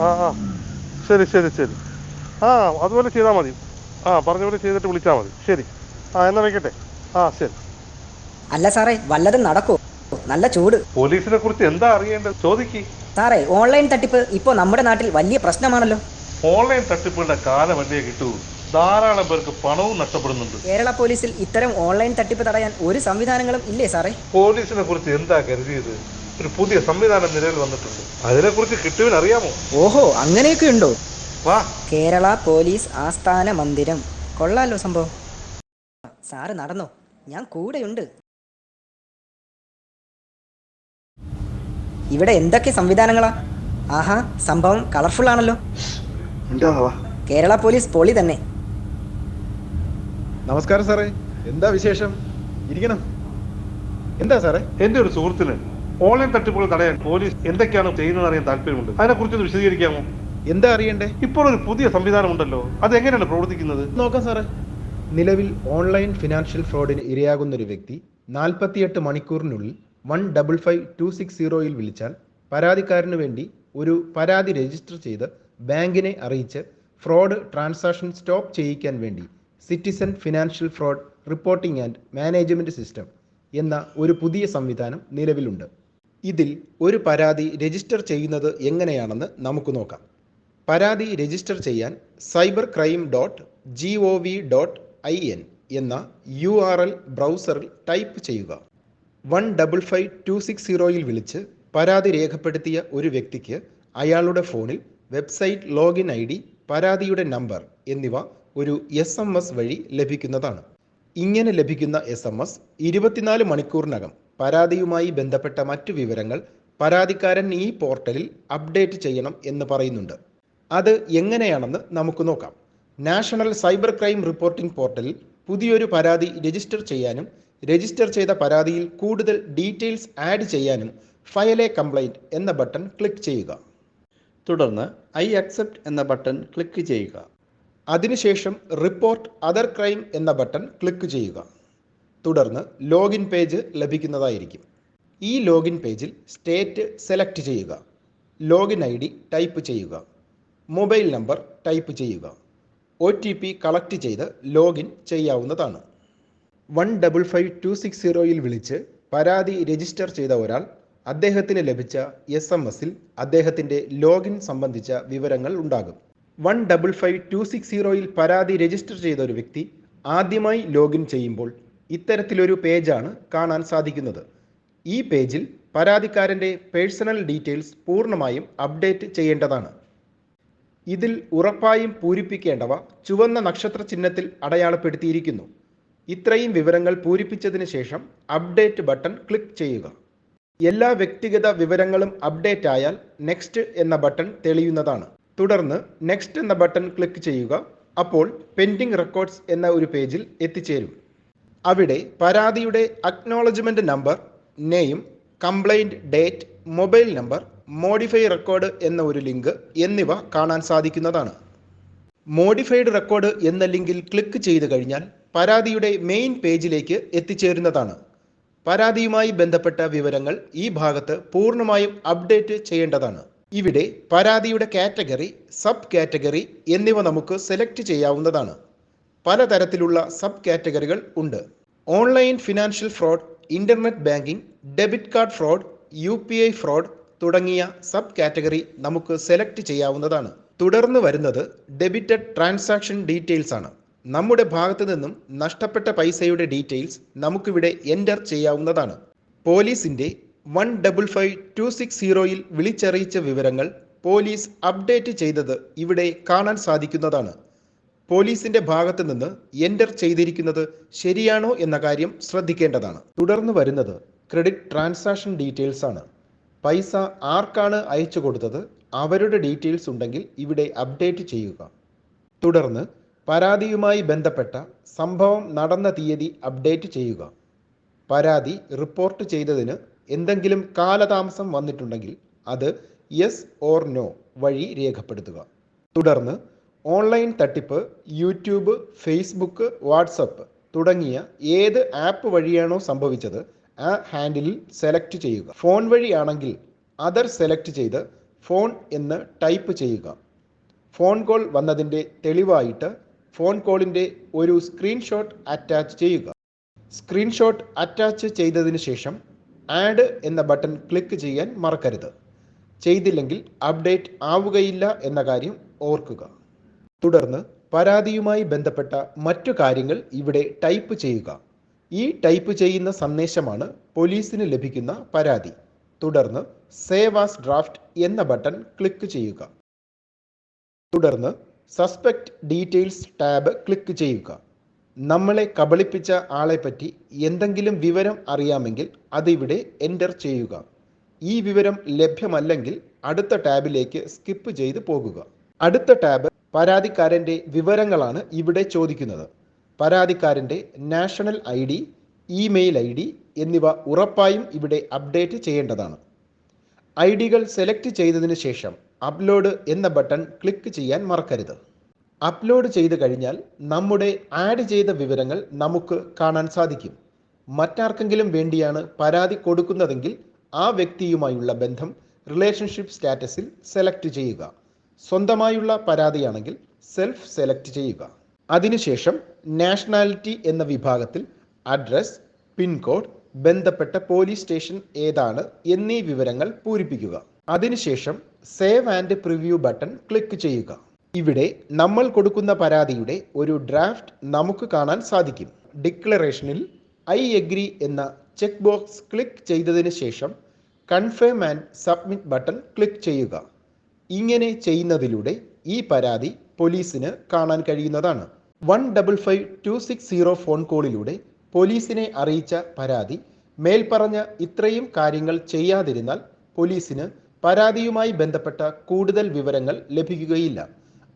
ആ ആ. ശരി ശരി ശരി. ആ അതുപോലെ ചെയ്താൽ മതി. ആ പറഞ്ഞ പോലെ ചെയ്തിട്ട് വിളിച്ചാൽ മതി. ശരി. ആ എന്നാ വെക്കട്ടെ? ആ ശരി. അല്ല സാറേ വല്ലതും നടക്കോ. നല്ല ചൂട്. പോലീസിനെ കുറിച്ച് എന്താ അറിയേണ്ടത്? ചോദിക്കി. സാറേ ഓൺലൈൻ തട്ടിപ്പ് ഇപ്പോ നമ്മുടെ നാട്ടിൽ വലിയ പ്രശ്നമാണല്ലോ. ഓൺലൈൻ തട്ടിപ്പുകളുടെ കാലമല്ലേ കിട്ടൂ? ധാരാളം പേർക്ക് പണവും നഷ്ടപ്പെടുന്നുണ്ട്. കേരള പോലീസിൽ ഇത്തരം ഓൺലൈൻ തട്ടിപ്പ് തടയാൻ ഒരു സംവിധാനങ്ങളും ഇല്ലേ സാറേ? പോലീസിനെ കുറിച്ച് എന്താ കരുതിയത്? ഒരു പുതിയ സംവിധാനം നിലവിൽ വന്നിട്ടുണ്ട്. അതിനെക്കുറിച്ച് കിട്ടുവിന് അറിയാമോ ഓഹോ അങ്ങനെയൊക്കെ ഉണ്ടോ വാ. കേരള പോലീസ് ആസ്ഥാന മന്ദിരം. കൊള്ളാലോ സംഭവം. സാറ് നടന്നോ? ഞാൻ കൂടെയുണ്ട്. ഇവിടെ എന്തൊക്കെ സംവിധാനങ്ങളാ? ആഹാ സംഭവം കളർഫുൾ ആണല്ലോ. കേരള പോലീസ് പൊളി തന്നെ. നമസ്കാരം സാറേ. എന്താ വിശേഷം? ഇരിക്കണം? എന്താ സാറേ? എന്റെ ഒരു സുഹൃത്തിന് ഓൺലൈൻ തട്ടിപ്പുകൾ തടയാൻ പോലീസ് എന്തൊക്കെയാണ് ചെയ്യുന്നത് അറിയാൻ താല്പര്യമുണ്ട്. അതിനെ കുറിച്ച് വിശദീകരിക്കാമോ? എന്താ അറിയണ്ടേ? ഇപ്പോൾ ഒരു പുതിയ സംവിധാനമുണ്ടല്ലോ. അത് എങ്ങനെയാണ് പ്രവർത്തിക്കുന്നത്? നോക്കാം സാറേ. നിലവിൽ ഓൺലൈൻ ഫിനാൻഷ്യൽ ഫ്രോഡിന് ഇരയാകുന്ന ഒരു വ്യക്തി നാൽപ്പത്തിയെട്ട് മണിക്കൂറിനുള്ളിൽ one double five two six സീറോയിൽ വിളിച്ചാൽ പരാതിക്കാരന് വേണ്ടി ഒരു പരാതി രജിസ്റ്റർ ചെയ്ത് ബാങ്കിനെ അറിയിച്ച് ഫ്രോഡ് ട്രാൻസാക്ഷൻ സ്റ്റോപ്പ് ചെയ്യിക്കാൻ വേണ്ടി citizen financial fraud reporting and management system എന്ന ഒരു പുതിയ സംവിധാനം നിലവിലുണ്ട്. ഇതിൽ ഒരു പരാതി രജിസ്റ്റർ ചെയ്യുന്നത് എങ്ങനെയാണെന്ന് നമുക്ക് നോക്കാം. പരാതി രജിസ്റ്റർ ചെയ്യാൻ cyber crime dot G O V dot I N എന്ന യു ആർ എൽ ബ്രൗസറിൽ ടൈപ്പ് ചെയ്യുക. One double five two six സീറോയിൽ വിളിച്ച് പരാതി രേഖപ്പെടുത്തിയ ഒരു വ്യക്തിക്ക് അയാളുടെ ഫോണിൽ വെബ്സൈറ്റ് ലോഗിൻ ഐ ഡി പരാതിയുടെ നമ്പർ എന്നിവ ഒരു എസ് എം എസ് വഴി ലഭിക്കുന്നതാണ്. ഇങ്ങനെ ലഭിക്കുന്ന എസ് എം എസ് ഇരുപത്തിനാല് മണിക്കൂറിനകം പരാതിയുമായി ബന്ധപ്പെട്ട മറ്റു വിവരങ്ങൾ പരാതിക്കാരൻ ഈ പോർട്ടലിൽ അപ്ഡേറ്റ് ചെയ്യണം എന്ന് പറയുന്നുണ്ട്. അത് എങ്ങനെയാണെന്ന് നമുക്ക് നോക്കാം. നാഷണൽ സൈബർ ക്രൈം റിപ്പോർട്ടിംഗ് പോർട്ടലിൽ പുതിയൊരു പരാതി രജിസ്റ്റർ ചെയ്യാനും രജിസ്റ്റർ ചെയ്ത പരാതിയിൽ കൂടുതൽ ഡീറ്റെയിൽസ് ആഡ് ചെയ്യാനും ഫയൽ എ കംപ്ലൈന്റ് എന്ന ബട്ടൺ ക്ലിക്ക് ചെയ്യുക. തുടർന്ന് ഐ അക്സെപ്റ്റ് എന്ന ബട്ടൺ ക്ലിക്ക് ചെയ്യുക. അതിനുശേഷം റിപ്പോർട്ട് അതർ ക്രൈം എന്ന ബട്ടൺ ക്ലിക്ക് ചെയ്യുക. തുടർന്ന് ലോഗിൻ പേജ് ലഭിക്കുന്നതായിരിക്കും. ഈ ലോഗിൻ പേജിൽ സ്റ്റേറ്റ് സെലക്ട് ചെയ്യുക. ലോഗിൻ ഐ ഡി ടൈപ്പ് ചെയ്യുക. മൊബൈൽ നമ്പർ ടൈപ്പ് ചെയ്യുക. ഒ ടി പി കളക്ട് ചെയ്ത് ലോഗിൻ ചെയ്യാവുന്നതാണ്. One double five two six സീറോയിൽ വിളിച്ച് പരാതി രജിസ്റ്റർ ചെയ്ത ഒരാൾ അദ്ദേഹത്തിന് ലഭിച്ച എസ് എം എസിൽ അദ്ദേഹത്തിന്റെ ലോഗിൻ സംബന്ധിച്ച വിവരങ്ങൾ ഉണ്ടാകും. One double five two six സീറോയിൽ പരാതി രജിസ്റ്റർ ചെയ്ത ഒരു വ്യക്തി ആദ്യമായി ലോഗിൻ ചെയ്യുമ്പോൾ ഇത്തരത്തിലൊരു പേജാണ് കാണാൻ സാധിക്കുന്നത്. ഈ പേജിൽ പരാതിക്കാരന്റെ പേഴ്സണൽ ഡീറ്റെയിൽസ് പൂർണമായും അപ്ഡേറ്റ് ചെയ്യേണ്ടതാണ്. ഇതിൽ ഉറപ്പായും പൂരിപ്പിക്കേണ്ടവ ചുവന്ന നക്ഷത്ര ചിഹ്നത്തിൽ അടയാളപ്പെടുത്തിയിരിക്കുന്നു. ഇത്രയും വിവരങ്ങൾ പൂരിപ്പിച്ചതിന് ശേഷം അപ്ഡേറ്റ് ബട്ടൺ ക്ലിക്ക് ചെയ്യുക. എല്ലാ വ്യക്തിഗത വിവരങ്ങളും അപ്ഡേറ്റ് ആയാൽ നെക്സ്റ്റ് എന്ന ബട്ടൺ തെളിയുന്നതാണ്. തുടർന്ന് നെക്സ്റ്റ് എന്ന ബട്ടൺ ക്ലിക്ക് ചെയ്യുക. അപ്പോൾ പെൻഡിംഗ് റെക്കോർഡ്സ് എന്ന ഒരു പേജിൽ എത്തിച്ചേരും. അവിടെ പരാതിയുടെ acknowledgement number name complaint date mobile number modify record എന്ന ഒരു ലിങ്ക് എന്നിവ കാണാൻ സാധിക്കുന്നതാണ്. മോഡിഫൈഡ് റെക്കോർഡ് എന്ന ലിങ്കിൽ ക്ലിക്ക് ചെയ്തു കഴിഞ്ഞാൽ പരാതിയുടെ മെയിൻ പേജിലേക്ക് എത്തിച്ചേരുന്നതാണ്. പരാതിയുമായി ബന്ധപ്പെട്ട വിവരങ്ങൾ ഈ ഭാഗത്ത് പൂർണമായും അപ്ഡേറ്റ് ചെയ്യേണ്ടതാണ്. ഇവിടെ പരാതിയുടെ കാറ്റഗറി സബ് കാറ്റഗറി എന്നിവ നമുക്ക് സെലക്ട് ചെയ്യാവുന്നതാണ്. പലതരത്തിലുള്ള സബ് കാറ്റഗറികൾ ഉണ്ട്. Online financial fraud internet banking debit card fraud U P I fraud തുടങ്ങിയ സബ് കാറ്റഗറി നമുക്ക് സെലക്ട് ചെയ്യാവുന്നതാണ്. തുടർന്ന് വരുന്നത് ഡെബിറ്റഡ് ട്രാൻസാക്ഷൻ ഡീറ്റെയിൽസ് ആണ്. നമ്മുടെ ഭാഗത്തു നിന്നും നഷ്ടപ്പെട്ട പൈസയുടെ ഡീറ്റെയിൽസ് നമുക്കിവിടെ എന്റർ ചെയ്യാവുന്നതാണ്. പോലീസിന്റെ one double five two six സീറോയിൽ വിളിച്ചറിയിച്ച വിവരങ്ങൾ പോലീസ് അപ്ഡേറ്റ് ചെയ്തത് ഇവിടെ കാണാൻ സാധിക്കുന്നതാണ്. പോലീസിന്റെ ഭാഗത്ത് നിന്ന് എന്റർ ചെയ്തിരിക്കുന്നത് ശരിയാണോ എന്ന കാര്യം ശ്രദ്ധിക്കേണ്ടതാണ്. തുടർന്ന് വരുന്നത് ക്രെഡിറ്റ് ട്രാൻസാക്ഷൻ ഡീറ്റെയിൽസ് ആണ്. പൈസ ആർക്കാണ് അയച്ചു കൊടുത്തത് അവരുടെ ഡീറ്റെയിൽസ് ഉണ്ടെങ്കിൽ ഇവിടെ അപ്ഡേറ്റ് ചെയ്യുക. തുടർന്ന് പരാതിയുമായി ബന്ധപ്പെട്ട സംഭവം നടന്ന തീയതി അപ്ഡേറ്റ് ചെയ്യുക. പരാതി റിപ്പോർട്ട് ചെയ്തതിന് എന്തെങ്കിലും കാലതാമസം വന്നിട്ടുണ്ടെങ്കിൽ അത് യെസ് ഓർ നോ വഴി രേഖപ്പെടുത്തുക. തുടർന്ന് ഓൺലൈൻ തട്ടിപ്പ് യൂട്യൂബ് ഫേസ്ബുക്ക് വാട്സപ്പ് തുടങ്ങിയ ഏത് ആപ്പ് വഴിയാണോ സംഭവിച്ചത് ആ ഹാൻഡിലിൽ സെലക്ട് ചെയ്യുക. ഫോൺ വഴിയാണെങ്കിൽ അതർ സെലക്ട് ചെയ്ത് ഫോൺ എന്ന് ടൈപ്പ് ചെയ്യുക. ഫോൺ കോൾ വന്നതിന്റെ തെളിവായിട്ട് ഫോൺ കോളിന്റെ ഒരു സ്ക്രീൻഷോട്ട് അറ്റാച്ച് ചെയ്യുക. സ്ക്രീൻഷോട്ട് അറ്റാച്ച് ചെയ്തതിന് ശേഷം ആഡ് എന്ന ബട്ടൺ ക്ലിക്ക് ചെയ്യാൻ മറക്കരുത്. ചെയ്തില്ലെങ്കിൽ അപ്ഡേറ്റ് ആവുകയില്ല എന്ന കാര്യം ഓർക്കുക. തുടർന്ന് പരാതിയുമായി ബന്ധപ്പെട്ട മറ്റു കാര്യങ്ങൾ ഇവിടെ ടൈപ്പ് ചെയ്യുക. ഈ ടൈപ്പ് ചെയ്യുന്ന സന്ദേശമാണ് പോലീസിന് ലഭിക്കുന്ന പരാതി. തുടർന്ന് സേവ് ആസ് ഡ്രാഫ്റ്റ് എന്ന ബട്ടൺ ക്ലിക്ക് ചെയ്യുക. തുടർന്ന് സസ്പെക്ട് ഡീറ്റെയിൽസ് ടാബ് ക്ലിക്ക് ചെയ്യുക. നമ്മളെ കബളിപ്പിച്ച ആളെപ്പറ്റി എന്തെങ്കിലും വിവരം അറിയാമെങ്കിൽ അതിവിടെ എന്റർ ചെയ്യുക. ഈ വിവരം ലഭ്യമല്ലെങ്കിൽ അടുത്ത ടാബിലേക്ക് സ്കിപ്പ് ചെയ്ത് പോകുക. അടുത്ത ടാബ് പരാതിക്കാരന്റെ വിവരങ്ങളാണ് ഇവിടെ ചോദിക്കുന്നത്. പരാതിക്കാരന്റെ national I D email I D എന്നിവ ഉറപ്പായും ഇവിടെ അപ്ഡേറ്റ് ചെയ്യേണ്ടതാണ്. ഐ ഡികൾ സെലക്ട് ചെയ്തതിന് ശേഷം അപ്ലോഡ് എന്ന ബട്ടൺ ക്ലിക്ക് ചെയ്യാൻ മറക്കരുത്. അപ്ലോഡ് ചെയ്ത് കഴിഞ്ഞാൽ നമ്മുടെ ആഡ് ചെയ്ത വിവരങ്ങൾ നമുക്ക് കാണാൻ സാധിക്കും. മറ്റാർക്കെങ്കിലും വേണ്ടിയാണ് പരാതി കൊടുക്കുന്നതെങ്കിൽ ആ വ്യക്തിയുമായുള്ള ബന്ധം റിലേഷൻഷിപ്പ് സ്റ്റാറ്റസിൽ സെലക്ട് ചെയ്യുക. സ്വന്തമായുള്ള പരാതിയാണെങ്കിൽ സെൽഫ് സെലക്ട് ചെയ്യുക. അതിനുശേഷം നാഷണാലിറ്റി എന്ന വിഭാഗത്തിൽ അഡ്രസ് പിൻകോഡ് ബന്ധപ്പെട്ട പോലീസ് സ്റ്റേഷൻ ഏതാണ് എന്നീ വിവരങ്ങൾ പൂരിപ്പിക്കുക. അതിനുശേഷം save and preview button click ചെയ്യുക. ഇവിടെ നമ്മൾ കൊടുക്കുന്ന പരാതിയുടെ ഒരു ഡ്രാഫ്റ്റ് നമുക്ക് കാണാൻ സാധിക്കും. ഡിക്ലറേഷനിൽ ഐ എഗ്രി എന്ന ചെക്ക് ബോക്സ് ക്ലിക്ക് ചെയ്തതിന് ശേഷം confirm and submit button click ചെയ്യുക. ഇങ്ങനെ ചെയ്യുന്നതിലൂടെ ഈ പരാതി പോലീസിന് കാണാൻ കഴിയുന്നതാണ്. One double five two six zero phone കോളിലൂടെ പോലീസിനെ അറിയിച്ച പരാതി മേൽപ്പറഞ്ഞ ഇത്രയും കാര്യങ്ങൾ ചെയ്യാതിരുന്നാൽ പോലീസിന് പരാതിയുമായി ബന്ധപ്പെട്ട കൂടുതൽ വിവരങ്ങൾ ലഭിക്കുകയില്ല.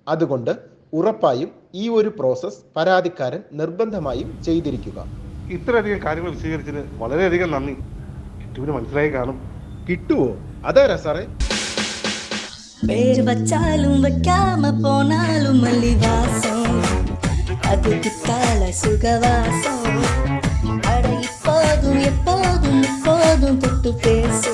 അതുകൊണ്ട് ഉറപ്പായും ഈ ഒരു പ്രോസസ് പരാതിക്കാരൻ നിർബന്ധമായും ചെയ്തിരിക്കുക. ഇത്രയധികം കാര്യങ്ങൾ വിശദീകരിച്ചതിന് വളരെയധികം നന്ദി. ടൂര് മനസ്സിലായി കാണും. കിട്ടുവോ? അതെ സാറേ പേര് വച്ചാലും വെക്കാമ പോണാലും മല്ലിവാസം. അത് കിട്ടാല സുഖവാസം. അട ഇപ്പോതും എപ്പോതും ഇപ്പോതും തൊട്ടു പേസം.